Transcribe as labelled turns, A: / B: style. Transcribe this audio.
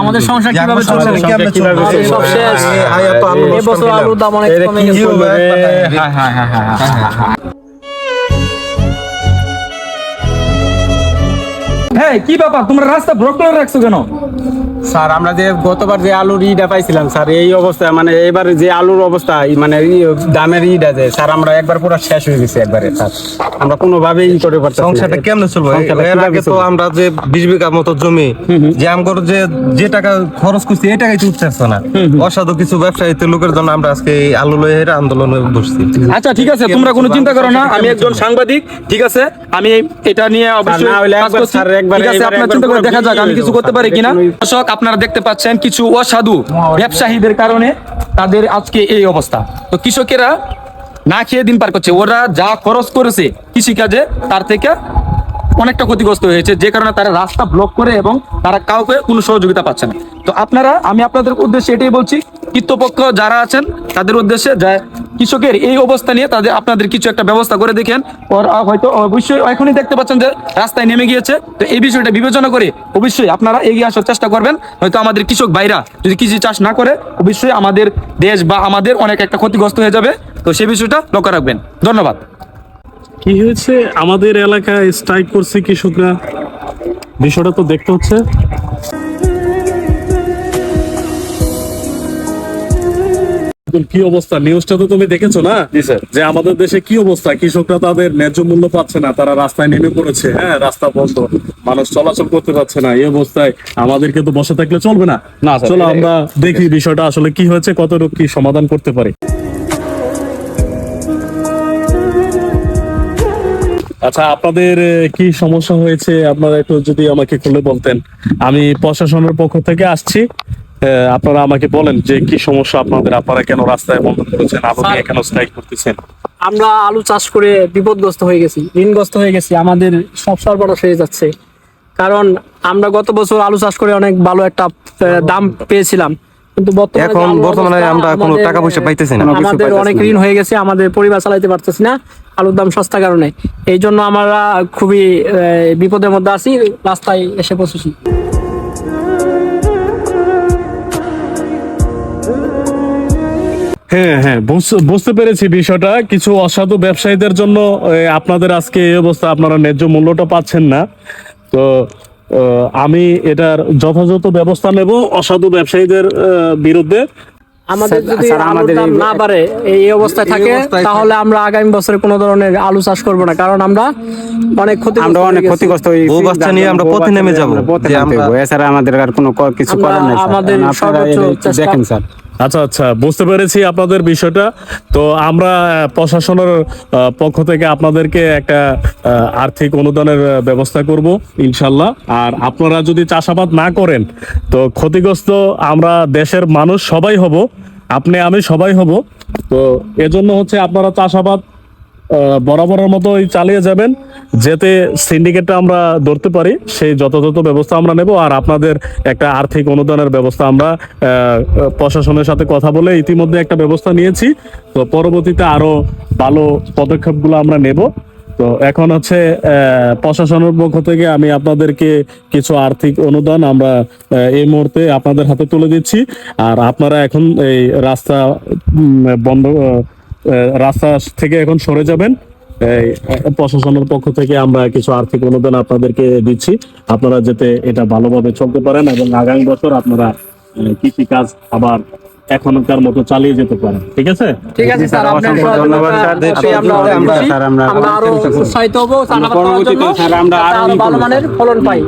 A: আমাদের সংসার কীভাবে চলবে সব শেষ এবছর আলুর দাম অনেক কমে গেছে
B: কি ব্যাপার? তোমরা রাস্তা ব্লক করে রাখছো কেন?
C: স্যার আমরা যে গতবার যে আলুর ইটা পাইছিলাম স্যার এই অবস্থা মানে এবার যে আলুর অবস্থা মানে দামের ইটা যে স্যার আমরা একবার পুরো শেষ হয়ে গেছি একবারে স্যার। আমরা কোনোভাবেই ই করে পারতাম
D: সংসারটা কেমনে চলবে? এর আগে তো আমরা যে বিশ বিঘা মতো জমি যে আমগর যে যে টাকা খরচ করছি এই টাকাই তুলতেছে না। অসাধু কিছু ব্যবসায়ীতে লোকের জন্য আমরা আজকে এই আলু লয়ে আন্দোলনে বসছি।
B: আচ্ছা ঠিক আছে তোমরা কোনো চিন্তা করো না আমি একজন সাংবাদিক ঠিক আছে? আমি এটা নিয়ে অবশ্যই কাজ করছি। ঠিক আছে আপনার চিন্তা করে দেখা যাক আমি কিছু করতে পারি কিনা? দর্শক আপনারা দেখতে পাচ্ছেন কিছু অসাধু ব্যবসায়ীদের কারণে তাদের আজকে এই অবস্থা। তো কৃষকেরা না খেয়ে দিন পার করছে ওরা যা খরচ করেছে কৃষিকাজে তার থেকে অনেকটা ক্ষতিগ্রস্ত হয়েছে যে কারণে তারা রাস্তা ব্লক করে এবং তারা কাউকে কোনো সহযোগিতা পাচ্ছে না। তো আপনারা আমি আপনাদের উদ্দেশ্যে এটাই বলছি কৃতপক্ষ যারা আছেন তাদের উদ্দেশ্যে যে কৃষকের এই অবস্থা নিয়ে তাদের আপনাদের কিছু একটা ব্যবস্থা করে দেখেন। ওরা হয়তো অবশ্যই এখনই দেখতে পাচ্ছেন যে রাস্তায় নেমে গিয়েছে। তো এই বিষয়টা বিবেচনা করে অবশ্যই আপনারা এগিয়ে আসার চেষ্টা করবেন। হয়তো আমাদের কৃষক ভাইরা যদি কৃষি চাষ না করে, অবশ্যই আমাদের দেশ বা আমাদের অনেক একটা ক্ষতিগ্রস্ত হয়ে যাবে। তো সেই বিষয়টা লক্ষ্য রাখবেন। ধন্যবাদ।
E: কি হয়েছে? আমাদের এলাকায় স্ট্রাইক করছে কৃষকরা। বিষয়টা তো দেখতে হচ্ছে। কি অবস্থা? নিউজটা তো তুমি দেখেছ না? যে আমাদের দেশে কি অবস্থা? কৃষকরা তাদের ন্যায্য মূল্য পাচ্ছে না তারা রাস্তায় নেমে পড়েছে হ্যাঁ? রাস্তা বন্ধ মানুষ চলাচল করতে পারছে না এই অবস্থায় আমাদেরকে তো বসে থাকলে চলবে না।
B: না,
E: চলো আমরা দেখি বিষয়টা আসলে কি হয়েছে কতটুকু কি সমাধান করতে পারি। আচ্ছা আপনাদের কি সমস্যা হয়েছে? আপনারা একটু যদি আমাকে খুলে বলতেন। আমি প্রশাসনের পক্ষ থেকে আসছি। আপনারা আমাকে বলেন যে কি সমস্যা আপনাদের? আপনারা কেন রাস্তায় বন্ধ করেছেন? আলু নিয়ে কেন স্ট্রাইক করতেছেন?
A: আমরা আলু চাষ করে বিপদগ্রস্ত হয়ে গেছি ঋণগ্রস্ত হয়ে গেছি। আমাদের সব সর্বনাশ হয়ে যাচ্ছে। কারণ আমরা গত বছর আলু চাষ করে অনেক ভালো একটা দাম পেয়েছিলাম। কিন্তু
D: এখন বর্তমানে আমরা কোনো টাকা পয়সা পাইতেছি না।
A: আমাদের অনেক ঋণ হয়ে গেছে আমাদের পরিবার চালাইতে পারতেছি না আলুর দাম সস্তা কারণে। এই জন্য আমরা খুবই আহ, বিপদের মধ্যে আছি রাস্তায় এসে পৌঁছেছি।
E: হ্যাঁ হ্যাঁ বুঝ- বুঝতে পেরেছি বিষয়টা। কিছু অসাধু ব্যবসায়ীদের জন্য আপনাদের আজকে এই অবস্থা আপনারা ন্যায্য মূল্যটা পাচ্ছেন না। তো আমি এটার যথাযথ ব্যবস্থা নেব অসাধু ব্যবসায়ীদের বিরুদ্ধে।
A: আমাদের যদি
C: আমাদের
A: না পারে এই অবস্থায় থাকে তাহলে আমরা আগামী বছরে কোনো ধরনের আলু চাষ করব না। কারণ আমরা অনেক ক্ষতি
C: আমরা অনেক ক্ষতিগ্রস্ত হয়েছি
D: বউ বাচ্চা নিয়ে আমরা পথে নেমে যাব। যে আমরা-
C: এছাড়া আমাদের আর কোনো কিছু করার নাই
A: আমাদের সর্বোচ্চ
C: এটা একটু
A: চেষ্টা-
C: দেখেন স্যার।
E: আচ্ছা আচ্ছা বুঝতে পেরেছি আপনাদের বিষয়টা। তো আমরা প্রশাসনের পক্ষ থেকে আপনাদেরকে একটা আর্থিক অনুদানের ব্যবস্থা করব ইনশাল্লাহ। আর আপনারা যদি চাষাবাদ না করেন তো ক্ষতিগ্রস্ত আমরা দেশের মানুষ সবাই হব আপনি আমি সবাই হব। তো এজন্য হচ্ছে আপনারা চাষাবাদ বরাবরের মতোই চালিয়ে যাবেন, যাতে সিন্ডিকেটটা আমরা ধরতে পারি, সেই যথাযথ ব্যবস্থা আমরা নেব। আর আপনাদের একটা আর্থিক অনুদানের ব্যবস্থা আমরা প্রশাসনের সাথে কথা বলে ইতিমধ্যে একটা ব্যবস্থা নিয়েছি। তো পরবর্তীতে আরও ভালো পদক্ষেপগুলো আমরা নেব। তো এখন হচ্ছে প্রশাসনের পক্ষ থেকে আমি আপনাদেরকে কিছু আর্থিক অনুদান আমরা এই মুহূর্তে আপনাদের হাতে তুলে দিচ্ছি। আর আপনারা এখন এই রাস্তা বন্ধ রাস্তা থেকে এখন সরে যাবেন। প্রশাসনের পক্ষ থেকে আমরা কিছু আর্থিক অনুদান আপনাদেরকে দিচ্ছি। আপনারা যাতে এটা ভালোভাবে চলতে পারেন এবং আগামী বছর আপনারা কৃষি কাজ আবার এখনকার মতো চালিয়ে যেতে পারেন। ঠিক আছে?
A: ঠিক আছে স্যার
C: অসংখ্য ধন্যবাদ, স্যার।
A: আমরা আরও উৎসাহিত হব
C: স্যার আমরা আরও
A: ভালো মানের ফলন পাই।